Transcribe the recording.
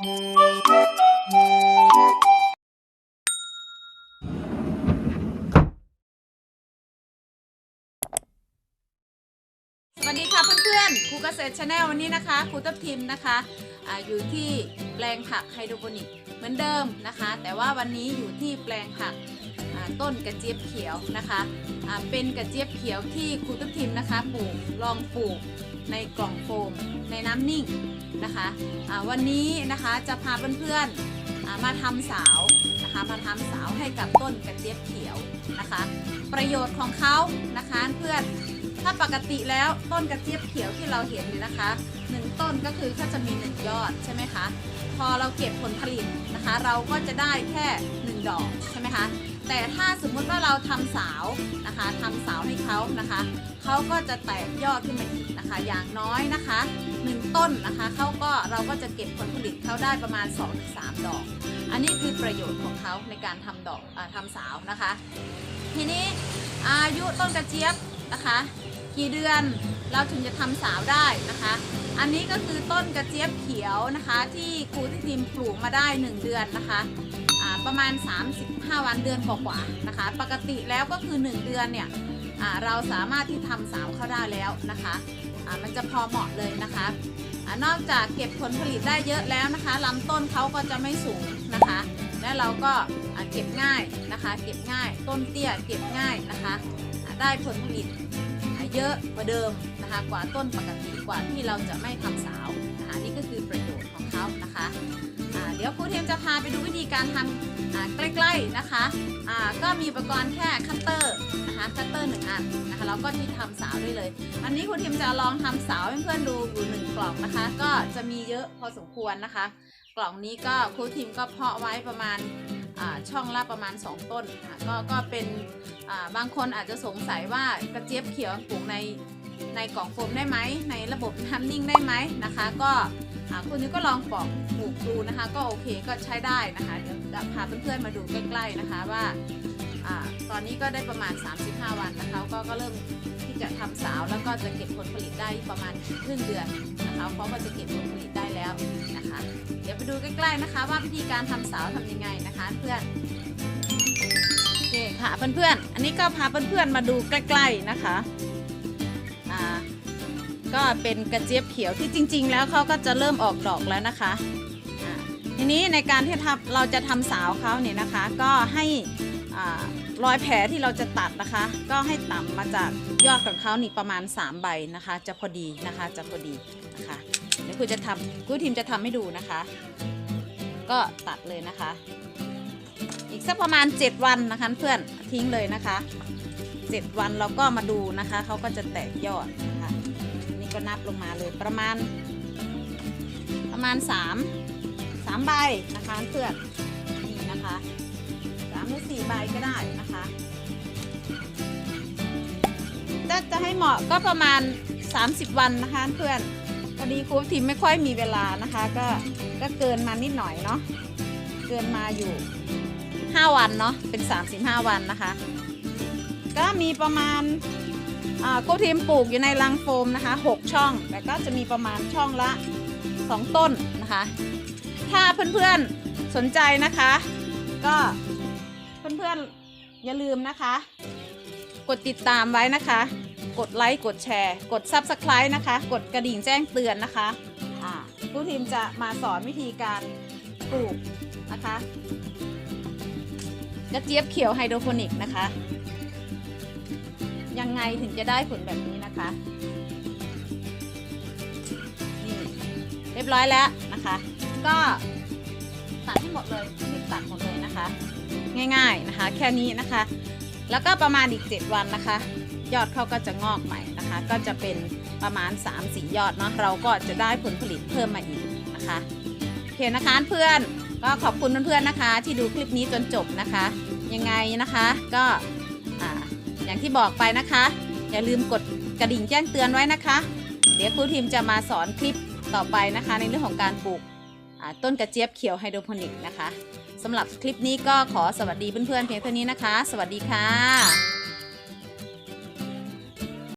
สวัสดีค่ะเพื่อนๆ ครูเกษตรชาแนลวันนี้นะคะ ครูทับทิมนะคะอาอยู่ที่แปลงผักไฮโดรโปนิกเหมือนเดิมนะคะ แต่ว่าวันนี้อยู่ที่แปลงผักต้นกระเจี๊ยบเขียวนะคะอ่าเป็นกระเจี๊ยบเขียวที่ครูทับทิมนะคะปลูกลองปลูก ในกล่องโฟมในน้ำนิ่งนะคะอ่าวันนี้นะคะจะพาเพื่อนๆมาทำสาวนะคะมาทำสาวให้กับต้นกระเจี๊ยบเขียวนะคะ ประโยชน์ของเขานะคะเพื่อนถ้าปกติแล้วต้นกระเจี๊ยบเขียวที่เราเห็นเนี่ยนะคะหนึ่งต้นก็คือก็จะมีหนึ่งยอดใช่ไหมคะพอเราเก็บผลผลิตนะคะ เราก็จะได้แค่หนึ่งดอกใช่ไหมคะ แต่ถ้าสมมุติว่าเราทำสาวนะคะทำสาวให้เขานะคะเขาก็จะแตกยอดขึ้นมาอีกนะคะ อย่างน้อยนะคะหนึ่งต้นนะคะเขาก็เราก็จะเก็บผลผลิตเขาได้ประมาณ 2-3 ดอก อันนี้คือประโยชน์ของเขาในการทำดอกอาทำสาวนะคะ ทีนี้อายุต้นกระเจี๊ยบนะคะ กี่เดือนเราถึงจะทำสาวได้นะคะ อันนี้ก็คือต้นกระเจี๊ยบเขียวนะคะ ที่ครูที่ทีมปลูกมาได้ 1 เดือนนะคะ ประมาณ 35 วันเดือนกว่าๆนะคะ ปกติแล้วก็คือ 1 เดือนเนี่ยเราสามารถที่ทำสาวเข้าได้แล้วนะคะอ่ามันจะพอเหมาะเลยนะคะอานอกจากเก็บผลผลิตได้เยอะแล้วนะคะลำต้นเขาก็จะไม่สูงนะคะ และเราก็เก็บง่ายนะคะ เก็บง่ายต้นเตี้ยเก็บง่ายนะคะได้ผลผลิตเยอะกว่าเดิมนะคะกว่าต้นปกติกว่าที่เราจะไม่ทำสาวนะคะนี่ก็คือประโยชน์ของเขานะคะ เดี๋ยวครูเทียมจะพาไปดูวิธีการทำใกล้ๆนะคะก็มีอุปกรณ์แค่คัตเตอร์นะคะคัตเตอร์หนึ่งอันนะคะแล้วก็ที่ทำสาวได้เลย อันนี้ครูเทียมจะลองทำสาวให้เพื่อนๆดูอยู่หนึ่งกล่องนะคะ ก็จะมีเยอะพอสมควรนะคะ กล่องนี้ก็ครูทีมก็เพาะไว้ประมาณช่องละประมาณ 2 ต้นก็ก็เป็นบางคนอาจจะสงสัยว่ากระเจี๊ยบเขียวปลูกในในกล่องโฟมได้ไหมในระบบทำนิ่งได้ไหมนะคะ ก็ คุณนิ้ก็ลองปอกปลูกดูนะคะ ก็โอเคก็ใช้ได้นะคะเดี๋ยวจะพาเพื่อนๆมาดูใกล้ๆนะคะว่าอตอนนี้ก็ได้ประมาณ 35 วันนะคะก็ก็เริ่มที่จะทำสาวแล้วก็จะเก็บผลผลิตได้ประมาณครึ่งเดือนนะคะเพราะว่าจะเก็บผลผลิตได้แล้วนะคะ เดี๋ยวไปดูใกล้ๆนะคะ ว่าวิธีการทำสาวทำยังไงนะคะ เพื่อนโอเคค่ะเพื่อนๆอันนี้ก็พาเพื่อนๆมาดูใกล้ ๆนะคะ ก็เป็นกระเจี๊ยบเขียวที่จริง ๆ แล้วเขาก็จะเริ่มออกดอกแล้วนะคะทีนี้ในการที่ทำเราจะทำสาวเขาเนี่ยนะคะ ก็ให้อรอยแผลที่เราจะตัดนะคะ ก็ให้ต่ำมาจากยอดของเขานี่ประมาณ 3 ใบนะคะ จะพอดีนะคะจะพอดีนะคะเดี๋ยวครูจะทำครูทีมจะทำให้ดูนะคะ ก็ตัดเลยนะคะ อีกสักประมาณ 7 วันนะคะเพื่อนทิ้งเลยนะคะ 7 วันเราก็มาดูนะคะเขาก็จะแตกยอดนะ ก็นับลงมาเลยประมาณ ประมาณ3 3ใบนะคะเพื่อนนี่นะคะ3หรือ4ใบก็ได้นะคะจะจะให้เหมาะก็ประมาณ 30 วันนะคะเพื่อนพอดีครูทีมไม่ค่อยมีเวลานะคะ ก็ก็เกินมานิดหน่อยเนาะเกินมาอยู่ 5 วันเนาะเป็น 35 วันนะคะ ก็มีประมาณ กทีมปลูกอยู่ในรังโฟมนะคะ 6 ช่อง แต่ก็จะมีประมาณช่องละ 2 ต้นนะคะ ถ้าเพื่อนๆสนใจนะคะ ก็เพื่อนๆอย่าลืมนะคะ กดติดตามไว้นะคะ กดไลค์กดแชร์ กด Subscribe นะคะ กดกระดิ่งแจ้งเตือนนะคะอ่าผู้ทีมจะมาสอนวิธีการปลูกนะคะกระเจี๊ยบเขียวไฮโดรโปนิกนะคะ ยังไงถึงจะได้ผลแบบนี้นะคะนี่เรียบร้อยแล้วนะคะ ก็ตัดให้หมดเลยรีบตัดหมดเลยนะคะ ง่ายๆนะคะ แค่นี้นะคะ แล้วก็ประมาณอีก 7 วันนะคะ ยอดเขาก็จะงอกใหม่นะคะ ก็จะเป็นประมาณ3 4ยอดเนาะเราก็จะได้ผลผลิตเพิ่มมาอีกนะคะโอเคนะคะเพื่อนก็ขอบคุณเพื่อนๆนะคะ ที่ดูคลิปนี้จนจบนะคะ ยังไงนะคะก็ อย่างที่บอกไปนะคะ อย่าลืมกดกระดิ่งแจ้งเตือนไว้นะคะ เดี๋ยวครูทีมจะมาสอนคลิปต่อไปนะคะ ในเรื่องของการปลูกต้นกระเจี๊ยบเขียวไฮโดรโพนิกนะคะสำหรับคลิปนี้ก็ขอสวัสดีเพื่อนๆเพียงเท่านี้นะคะ สวัสดีค่ะ